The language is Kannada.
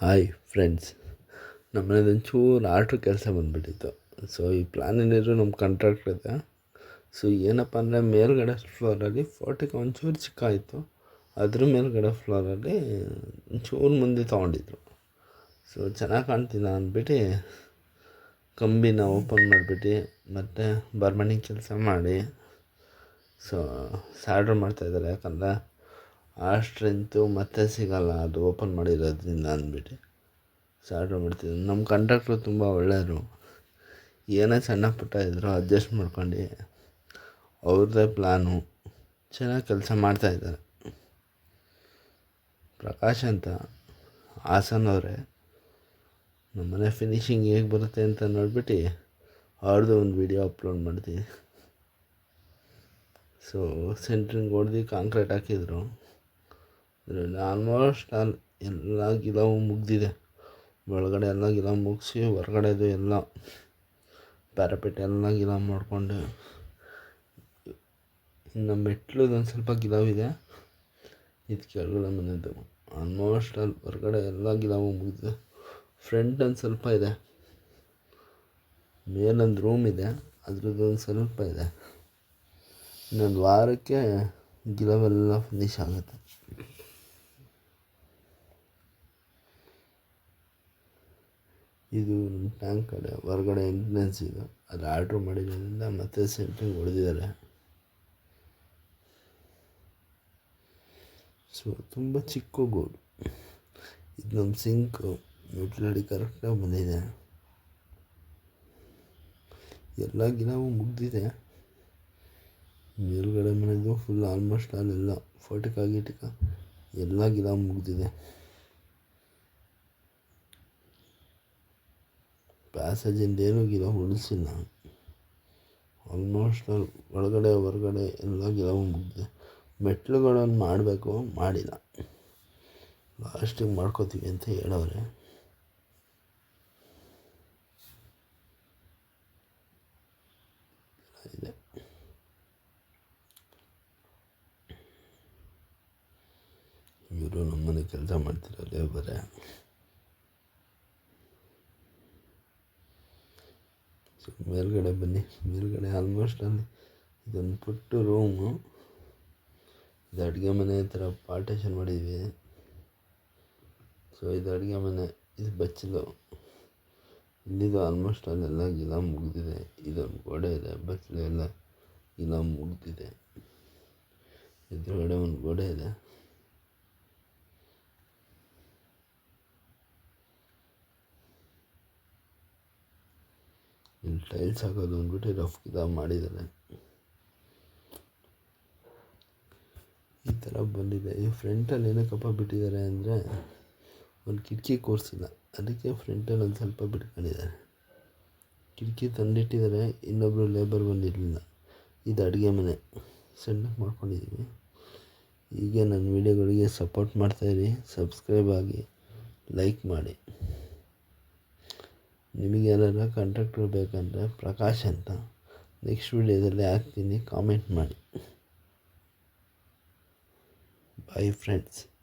ಹಾಯ್ ಫ್ರೆಂಡ್ಸ್ ನಮ್ಮ ಮನೇಲಿ ಒಂಚೂರು ಕೆಲಸ ಬಂದುಬಿಟ್ಟಿತ್ತು. ಸೊ ಈ ಪ್ಲ್ಯಾನ್ ಏನಿದ್ರು ನಮ್ಮ ಕಾಂಟ್ರಾಕ್ಟ್ ಇದೆ ಸೊ ಏನಪ್ಪ ಅಂದರೆ ಮೇಲ್ಗಡೆ ಫ್ಲೋರಲ್ಲಿ ಫೋಟೋಗೆ ಒಂಚೂರು ಚಿಕ್ಕ ಅದ್ರ ಮೇಲ್ಗಡೆ ಫ್ಲೋರಲ್ಲಿ ಒಂಚೂರು ಮುಂದೆ ತೊಗೊಂಡಿದ್ರು. ಸೊ ಚೆನ್ನಾಗಿ ಕಾಣ್ತಿಲ್ಲ ಅಂದ್ಬಿಟ್ಟು ಕಂಬಿನ ಓಪನ್ ಮಾಡಿಬಿಟ್ಟು ಮತ್ತು ಬರ್ಮನಿಂಗ್ ಕೆಲಸ ಮಾಡಿ. ಸೊ ಸ್ಯಾಡ್ರ್ ಮಾಡ್ತಾಯಿದ್ದಾರೆ ಯಾಕಂದರೆ ಆ ಸ್ಟ್ರೆಂತು ಮತ್ತೆ ಸಿಗೋಲ್ಲ. ಅದು ಓಪನ್ ಮಾಡಿರೋದ್ರಿಂದ ಅಂದ್ಬಿಟ್ಟು ಸೊ ಆರ್ಡ್ರ್ ನಮ್ಮ ಕಂಡಕ್ಟ್ರು ತುಂಬ ಒಳ್ಳೆಯವರು. ಏನೇ ಸಣ್ಣ ಪುಟ್ಟ ಇದ್ದರೂ ಅಡ್ಜಸ್ಟ್ ಮಾಡ್ಕೊಂಡು ಅವ್ರದ್ದೇ ಪ್ಲ್ಯಾನು ಚೆನ್ನಾಗಿ ಕೆಲಸ ಮಾಡ್ತಾಯಿದ್ದಾರೆ ಪ್ರಕಾಶ್ ಅಂತ ಹಾಸನವರೇ ನಮ್ಮ ಮನೆ ಫಿನಿಷಿಂಗ್ ಹೇಗೆ ಬರುತ್ತೆ ಅಂತ ನೋಡ್ಬಿಟ್ಟು ಅವ್ರದ್ದು ಒಂದು ವಿಡಿಯೋ ಅಪ್ಲೋಡ್ ಮಾಡ್ತೀನಿ. ಸೊ ಸೆಂಟ್ರಿಂಗ್ ಹೊಡೆದು ಕಾಂಕ್ರೀಟ್ ಹಾಕಿದ್ರು. ಇದರಲ್ಲಿ ಆಲ್ಮೋಸ್ಟ್ ಆಲ್ ಎಲ್ಲ ಗಿಲವು ಮುಗಿದಿದೆ. ಒಳಗಡೆ ಎಲ್ಲ ಗಿಲ ಮುಗಿಸಿ ಹೊರಗಡೆದು ಎಲ್ಲ ಪ್ಯಾರಪೆಟ್ ಎಲ್ಲ ಗಿಲ ಮಾಡಿಕೊಂಡು ಇನ್ನು ಮೆಟ್ಲುದೊಂದು ಸ್ವಲ್ಪ ಗಿಲವಿದೆ ಇದು ಕೆಳಗಡೆ ಮನೆಯದು ಆಲ್ಮೋಸ್ಟ್ ಅಲ್ಲಿ ಹೊರಗಡೆ ಎಲ್ಲ ಗಿಲವು ಮುಗಿದಿದೆ. ಫ್ರಂಟ್ ಒಂದು ಸ್ವಲ್ಪ ಇದೆ. ಮೇಲೊಂದು ರೂಮ್ ಇದೆ. ಅದ್ರದ್ದೊಂದು ಸ್ವಲ್ಪ ಇದೆ. ಇನ್ನೊಂದು ವಾರಕ್ಕೆ ಗಿಲವೆಲ್ಲ ಫಿನಿಶ್ ಆಗುತ್ತೆ. ಇದು ಟ್ಯಾಂಕ್ ಕಡೆ ಹೊರಗಡೆ ಎಂಟ್ರೆನ್ಸ್ ಇದು. ಅದು ಆರ್ಡ್ರ್ ಮಾಡಿರೋದ್ರಿಂದ ಮತ್ತೆ ಸೆಂಟ್ರಿಂಗ್ ಹೊಡೆದಿದ್ದಾರೆ. ಸೊ ತುಂಬ ಚಿಕ್ಕ ಗೋಡು ಇದು ನಮ್ಮ ಸಿಂಕು ಮೆಟ್ಲಡಿ ಕರೆಕ್ಟಾಗಿ ಬಂದಿದೆ. ಎಲ್ಲ ಗಿಡವೂ ಮುಗ್ದಿದೆ. ಮೇಲ್ಗಡೆ ಮನೆದು ಫುಲ್ ಆಲ್ಮೋಸ್ಟ್ ಅಲ್ಲೆಲ್ಲ ಫೋಟಿಕ ಗೀಟಿಕ ಎಲ್ಲ ಗಿಡ ಮುಗ್ದಿದೆ. ಪ್ಯಾಸೇಜಿಂದ ಏನೂ ಗಿಡ ಉಳಿಸಿಲ್ಲ. ಆಲ್ಮೋಸ್ಟ್ ಒಳಗಡೆ, ಹೊರಗಡೆ ಎಲ್ಲ ಗಿಡ ಮುಗಿದೆ ಮೆಟ್ಲುಗಳನ್ನು ಮಾಡಬೇಕು, ಮಾಡಿಲ್ಲ. ಲಾಸ್ಟಿಗೆ ಮಾಡ್ಕೋತೀವಿ ಅಂತ ಹೇಳವ್ರೆ. ಇವರು ನಮ್ಮನೆ ಕೆಲಸ ಮಾಡ್ತಿರೋ ಲೇಬರೇ ಮೇಲ್ಗಡೆ ಬನ್ನಿ. ಮೇಲ್ಗಡೆ ಆಲ್ಮೋಸ್ಟ್ ಅಲ್ಲಿ ಇದೊಂದು ಪುಟ್ಟ ರೂಮು ಇದು ಅಡುಗೆ ಮನೆ ಥರ ಪಾರ್ಟೇಷನ್ ಮಾಡಿದ್ವಿ. ಸೊ ಇದು ಅಡುಗೆ ಮನೆ, ಇದು ಬಚ್ಚಲು. ಇಲ್ಲಿದು ಆಲ್ಮೋಸ್ಟ್ ಅಲ್ಲೆಲ್ಲ ಗಿಲ ಮುಗಿದಿದೆ. ಇದೊಂದು ಗೋಡೆ ಇದೆ, ಬಚ್ಚಲು ಎಲ್ಲ ಗಿಲ ಮುಗಿದಿದೆ. ಎದುರುಗಡೆ ಒಂದು ಗೋಡೆ ಇದೆ. ಇಲ್ಲಿ ಟೈಲ್ಸ್ ಹಾಕೋದು ಅಂದ್ಬಿಟ್ಟು ರಫ್ ಗಿದ ಮಾಡಿದ್ದಾರೆ. ಈ ಥರ ಬಂದಿದೆ. ಈ ಫ್ರಂಟಲ್ಲಿ ಏನಕ್ಕಪ್ಪ ಬಿಟ್ಟಿದ್ದಾರೆ ಅಂದರೆ ಒಂದು ಕಿಟಕಿ ಕೋರ್ಸಿಲ್ಲ ಅದಕ್ಕೆ ಫ್ರಂಟಲ್ಲಿ ಒಂದು ಸ್ವಲ್ಪ ಬಿಟ್ಕೊಂಡಿದ್ದಾರೆ. ಕಿಟಕಿ ತಂದಿಟ್ಟಿದ್ದಾರೆ. ಇನ್ನೊಬ್ಬರು ಲೇಬರ್ ಬಂದಿರಲಿಲ್ಲ. ಇದು ಅಡುಗೆ ಮನೆ. ಸಣ್ಣ ಮಾಡ್ಕೊಂಡಿದ್ದೀವಿ ಹೀಗೆ ನನ್ನ ವೀಡಿಯೋಗಳಿಗೆ ಸಪೋರ್ಟ್ ಮಾಡ್ತಾಯಿರಿ ಸಬ್ಸ್ಕ್ರೈಬ್ ಆಗಿ ಲೈಕ್ ಮಾಡಿ. ನಿಮಗೆ ಯಾರಾರ ಕಾಂಟ್ಯಾಕ್ಟ್ರು ಬೇಕಂದರೆ ಪ್ರಕಾಶ್ ಅಂತ. ನೆಕ್ಸ್ಟ್ ವೀಡಿಯೋದಲ್ಲಿ ಹಾಕ್ತೀನಿ ಕಾಮೆಂಟ್ ಮಾಡಿ. Bye friends